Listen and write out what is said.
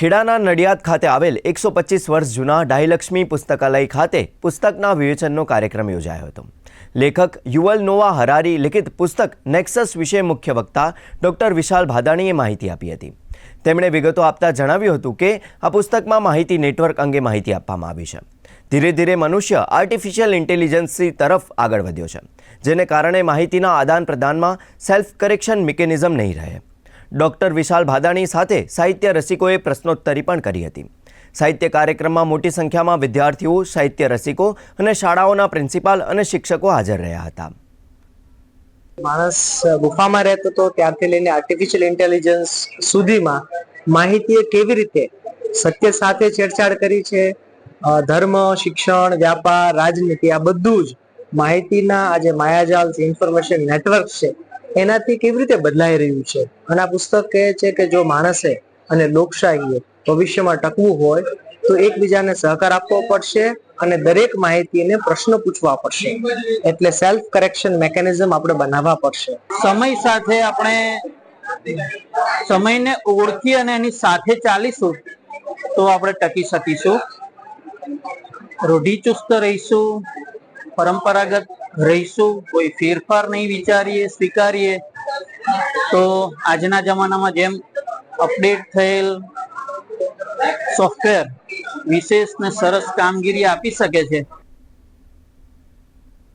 ખેડાના નડિયાદ ખાતે આવેલ એકસો પચીસ વર્ષ જૂના ડાહીલક્ષ્મી પુસ્તકાલય ખાતે પુસ્તકના વિવેચનનો કાર્યક્રમ યોજાયો હતો. લેખક યુવલ નોવા હરારી લિખિત પુસ્તક નેક્સસ વિશે મુખ્ય વક્તા ડૉક્ટર વિશાલ ભાદાણીએ માહિતી આપી હતી. તેમણે વિગતો આપતા જણાવ્યું હતું કે, આ પુસ્તકમાં માહિતી નેટવર્ક અંગે માહિતી આપવામાં આવી છે. ધીરે ધીરે મનુષ્ય આર્ટિફિશિયલ ઇન્ટેલિજન્સી તરફ આગળ વધ્યો છે, જેને કારણે માહિતીના આદાન પ્રદાનમાં સેલ્ફ કરેક્શન મિકેનિઝમ નહીં રહે. ડૉક્ટર વિશાલ ભાદાણી સાથે સાહિત્ય રસિકોએ પ્રશ્નોત્તરી પણ કરી હતી. સાહિત્ય કાર્યક્રમમાં મોટી સંખ્યામાં વિદ્યાર્થીઓ, સાહિત્ય રસિકો અને શાળાઓના પ્રિન્સિપાલ અને શિક્ષકો હાજર રહ્યા હતા. માણસ ગુફામાં રહેતો હતો, ત્યારથી લઈને આર્ટિફિશિયલ ઇન્ટેલિજન્સ સુધીમાં માહિતીએ કેવી રીતે સત્ય સાથે છેડછાડ કરી છે ધર્મ, શિક્ષણ, વ્યાપાર, રાજનીતિ, આ બધું જ માહિતીના આજે માયાજાલ ઇન્ફોર્મેશન નેટવર્ક છે એનાથી કેવી રીતે બદલાઈ રહ્યું છે? અને આ પુસ્તક કહે છે કે જો માણસે અને લોકશાહીએ ભવિષ્યમાં ટકવું હોય, તો એકબીજાને સહકાર આપવો પડશે અને દરેક માહિતીને પ્રશ્ન પૂછવા પડશે. એટલે સેલ્ફ કરેક્શન મેકેનિઝમ આપણે બનાવવા પડશે. સમય સાથે આપણે સમયને ઓળખી અને એની સાથે ચાલીશું, તો આપણે ટકી શકીશું. રૂઢિચુસ્ત રહીશું. પરંપરાગત રહીશું, કોઈ ફેરફાર નહીં વિચારીએ, સ્વીકારીએ. તો આજના જમાનામાં જેમ અપડેટ થયેલ સોફ્ટવેર વિશેષ ને સરસ કામગીરી આપી શકે છે.